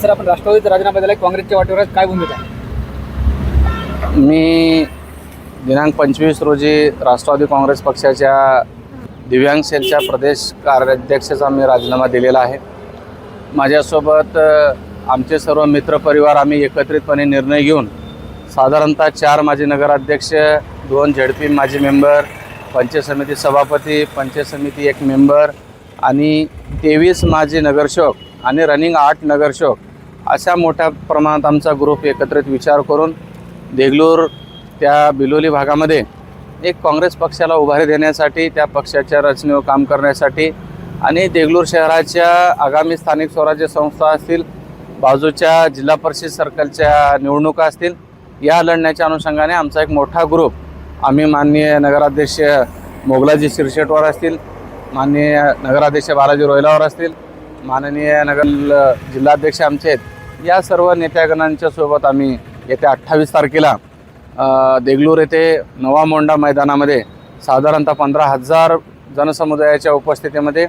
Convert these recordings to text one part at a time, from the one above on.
Sir आपण राष्ट्रवादीचा राजीनामा दिला काँग्रेसच्या वाटेवर काय भूमिका आहे? मी दिनांक पंचवीस रोजी राष्ट्रवादी काँग्रेस पक्षाच्या दिव्यांग सेलच्या प्रदेश कार्याध्यक्षाचा मी राजीनामा दिलेला आहे. माझ्यासोबत आमचे सर्व मित्रपरिवार आम्ही एकत्रितपणे निर्णय घेऊन साधारणतः चार माजी नगराध्यक्ष दोन झेडपी माजी मेंबर पंचायत समिती सभापती पंचायत समिती एक मेंबर आणि तेवीस माजी नगरसेवक आणि रनिंग आठ नगरसेवक अशा मोठ्या प्रमाणात आमचा ग्रुप एकत्रित विचार करून देगलूर त्या बिलोली भागामध्ये एक काँग्रेस पक्षाला उभारी देण्यासाठी त्या पक्षाच्या रचनेवर काम करण्यासाठी आणि देगलूर शहराच्या आगामी स्थानिक स्वराज्य संस्था असतील बाजूच्या जिल्हा परिषद सर्कलच्या निवडणुका असतील या लढण्याच्या अनुषंगाने आमचा एक मोठा ग्रुप आम्ही माननीय नगराध्यक्ष मोगलाजी शिरशेटवर असतील माननीय नगराध्यक्ष बालाजी रोयलावर असतील माननीय नगर जिल्हाध्यक्ष आमचे आहेत. या सर्व नेत्यागणांच्या सोबत आम्ही येत्या अठ्ठावीस तारखेला देगलूर येथे नवा मोंडा मैदानामध्ये साधारणतः पंधरा हजार जनसमुदायाच्या उपस्थितीमध्ये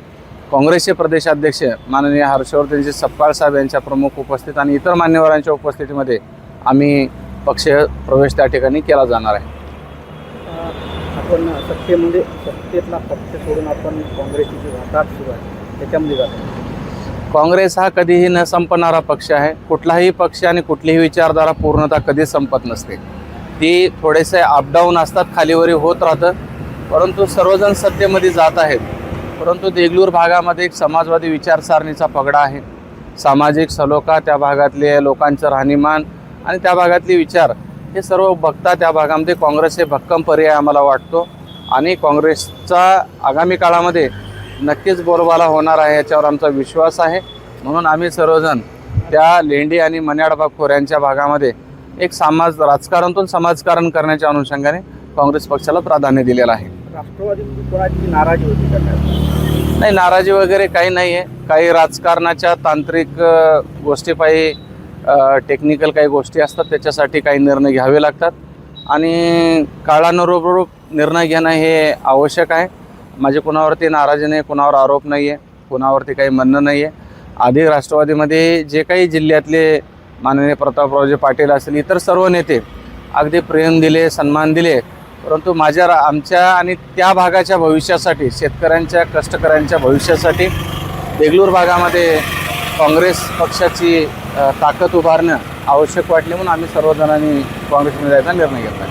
काँग्रेसचे प्रदेशाध्यक्ष माननीय हर्षवर्धनजी सपकाळ साहेब यांच्या प्रमुख उपस्थित आणि इतर मान्यवरांच्या उपस्थितीमध्ये आम्ही पक्ष प्रवेश त्या ठिकाणी केला जाणार आहे. आपण सत्तेमध्ये सत्तेतला पक्ष सोडून आपण काँग्रेसची जी वाटाघाट सुरू आहे त्याच्यामध्ये जातो. काँग्रेस हा कधीही न संपणारा पक्ष आहे. कुठलाही पक्ष आणि कुठलीही विचारधारा पूर्णतः कधीच संपत नसते. ती थोडेसे अपडाऊन असतात खालीवरी होत राहतं. परंतु सर्वजण सत्तेमध्ये जात आहेत. परंतु देगलूर भागामध्ये एक समाजवादी विचारसारणीचा पगडा आहे. सामाजिक सलोखा त्या भागातले लोकांचं राहणीमान आणि त्या भागातले विचार हे सर्व बघता त्या भागामध्ये काँग्रेस हे भक्कम पर्याय आम्हाला वाटतो. आणि काँग्रेसचा आगामी काळामध्ये नक्कीच बोलबाला होणार आहे याच्यावर आमचा विश्वास आहे. म्हणून आम्ही सर्वजण त्या लेंडी आणि मन्याडबाग खोऱ्यांच्या भागामध्ये एक समाज राजकारणातून समाजकारण करण्याच्या अनुषंगाने काँग्रेस पक्षाला प्राधान्य दिलेलं आहे. राष्ट्रवादी कोणाची नाराजी होती नाही नाराजी वगैरे काही नाही आहे काही राजकारणाच्या तांत्रिक गोष्टीपायी टेक्निकल काही गोष्टी असतात त्याच्यासाठी काही निर्णय घ्यावे लागतात. आणि काळानुरूप निर्णय घेणं हे आवश्यक आहे. माझे कुणावरती नाराजी नाही कुणावर आरोप नाही आहे कुणावरती काही म्हणणं नाही आहे आधी राष्ट्रवादीमध्ये जे काही जिल्ह्यातले माननीय प्रतापरावजी पाटील असतील इतर सर्व नेते अगदी प्रेम दिले सन्मान दिले. परंतु माझ्या रा- आमच्या आणि त्या भागाच्या भविष्यासाठी शेतकऱ्यांच्या कष्टकऱ्यांच्या भविष्यासाठी देगलूर भागामध्ये काँग्रेस पक्षाची ताकद उभारणं आवश्यक वाटले म्हणून आम्ही सर्वजणांनी काँग्रेसमध्ये जायचा निर्णय घेतला.